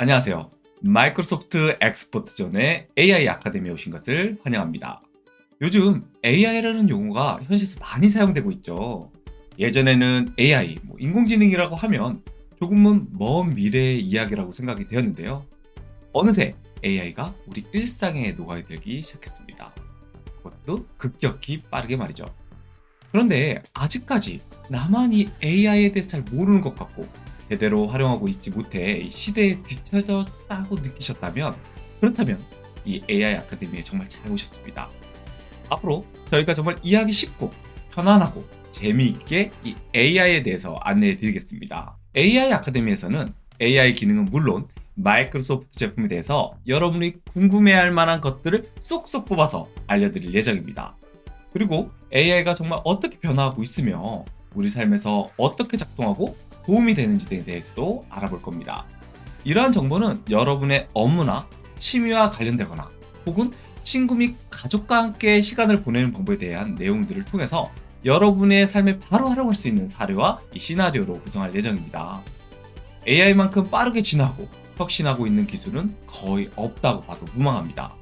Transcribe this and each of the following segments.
안녕하세요. 마이크로소프트 엑스포트존의 AI 아카데미에 오신 것을 환영합니다. 요즘 AI라는 용어가 현실에서 많이 사용되고 있죠. 예전에는 AI, 뭐 인공지능이라고 하면 조금은 먼 미래의 이야기라고 생각이 되었는데요. 어느새 AI가 우리 일상에 녹아들기 시작했습니다. 그것도 급격히 빠르게 말이죠. 그런데 아직까지 나만 이 AI에 대해서 잘 모르는 것 같고 제대로 활용하고 있지 못해 시대에 뒤처졌다고 느끼셨다면 그렇다면 이 AI 아카데미에 정말 잘 오셨습니다. 앞으로 저희가 정말 이해하기 쉽고 편안하고 재미있게 이 AI에 대해서 안내해 드리겠습니다. AI 아카데미에서는 AI 기능은 물론 마이크로소프트 제품에 대해서 여러분이 궁금해할 만한 것들을 쏙쏙 뽑아서 알려드릴 예정입니다. 그리고 AI가 정말 어떻게 변화하고 있으며 우리 삶에서 어떻게 작동하고 도움이 되는지에 대해서도 알아볼 겁니다. 이러한 정보는 여러분의 업무나 취미와 관련되거나 혹은 친구 및 가족과 함께 시간을 보내는 방법에 대한 내용들을 통해서 여러분의 삶에 바로 활용할 수 있는 사례와 이 시나리오로 구성할 예정입니다. AI만큼 빠르게 진화하고 혁신하고 있는 기술은 거의 없다고 봐도 무방합니다.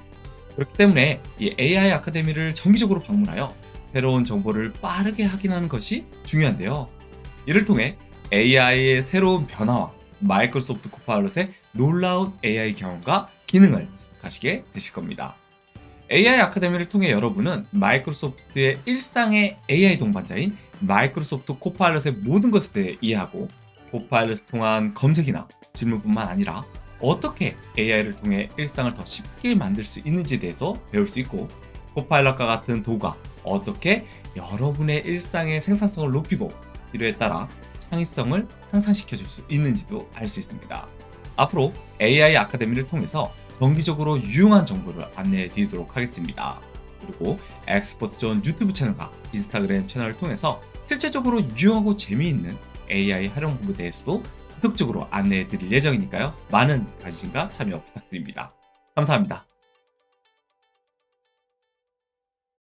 그렇기 때문에 이 AI 아카데미를 정기적으로 방문하여 새로운 정보를 빠르게 확인하는 것이 중요한데요. 이를 통해 AI의 새로운 변화와 마이크로소프트 코파일럿의 놀라운 AI 경험과 기능을 습득하시게 되실 겁니다. AI 아카데미를 통해 여러분은 마이크로소프트의 일상의 AI 동반자인 마이크로소프트 코파일럿의 모든 것에 대해 이해하고 코파일럿을 통한 검색이나 질문뿐만 아니라 어떻게 AI를 통해 일상을 더 쉽게 만들 수 있는지에 대해서 배울 수 있고 코파일럿과 같은 도구가 어떻게 여러분의 일상의 생산성을 높이고 필요에 따라 창의성을 향상시켜 줄 수 있는지도 알 수 있습니다. 앞으로 AI 아카데미를 통해서 정기적으로 유용한 정보를 안내해 드리도록 하겠습니다. 그리고 엑스포트 존 유튜브 채널과 인스타그램 채널을 통해서 실제적으로 유용하고 재미있는 AI 활용 방법에 대해서도 지속적으로 안내해 드릴 예정이니까요. 많은 관심과 참여 부탁드립니다. 감사합니다.